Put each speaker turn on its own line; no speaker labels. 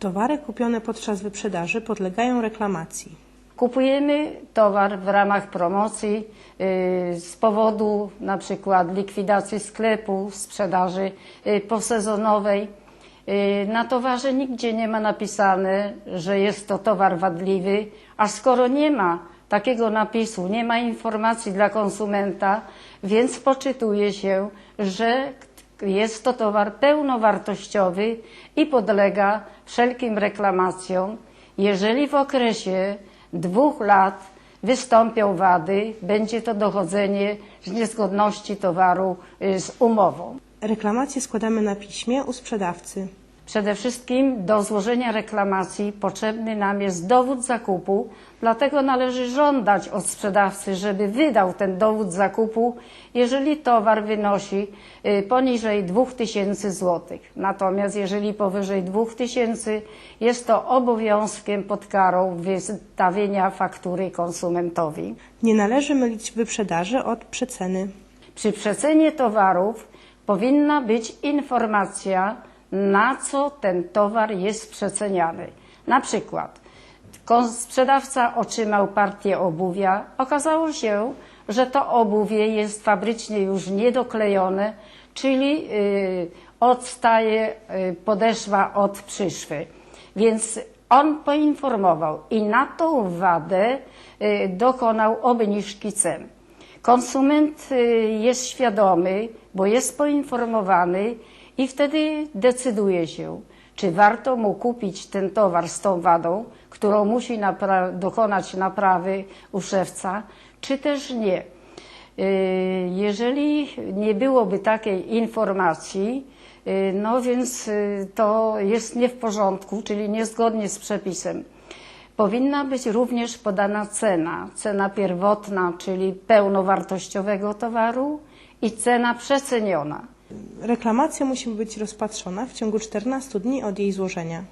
Towary kupione podczas wyprzedaży podlegają reklamacji.
Kupujemy towar w ramach promocji y, z powodu na przykład likwidacji sklepu, sprzedaży y, posezonowej. Y, Na towarze nigdzie nie ma napisane, że jest to towar wadliwy, a skoro nie ma takiego napisu, nie ma informacji dla konsumenta, więc poczytuje się, że jest to towar pełnowartościowy i podlega wszelkim reklamacjom. Jeżeli w okresie dwóch lat wystąpią wady, będzie to dochodzenie z niezgodności towaru y, z umową.
Reklamacje składamy na piśmie u sprzedawcy.
Przede wszystkim do złożenia reklamacji potrzebny nam jest dowód zakupu, dlatego należy żądać od sprzedawcy, żeby wydał ten dowód zakupu, jeżeli towar wynosi y, poniżej 2000 zł. Natomiast jeżeli powyżej 2000 jest to obowiązkiem pod karą wystawienia faktury konsumentowi.
Nie należy mylić wyprzedaży od przeceny.
Przy przecenie towarów powinna być informacja, na co ten towar jest przeceniany. Na przykład sprzedawca otrzymał partię obuwia, okazało się, że to obuwie jest fabrycznie już niedoklejone, czyli y, odstaje y, podeszwa od przyszwy. Więc on poinformował i na tą wadę y, dokonał obniżki cen. Konsument y, jest świadomy, bo jest poinformowany i wtedy decyduje się, czy warto mu kupić ten towar z tą wadą, którą musi dokonać naprawy u szewca, czy też nie. Y, Jeżeli nie byłoby takiej informacji, y, no więc to jest nie w porządku, czyli niezgodnie z przepisem. Powinna być również podana cena, cena pierwotna, czyli pełnowartościowego towaru i cena przeceniona.
Reklamacja musi być rozpatrzona w ciągu 14 dni od jej złożenia.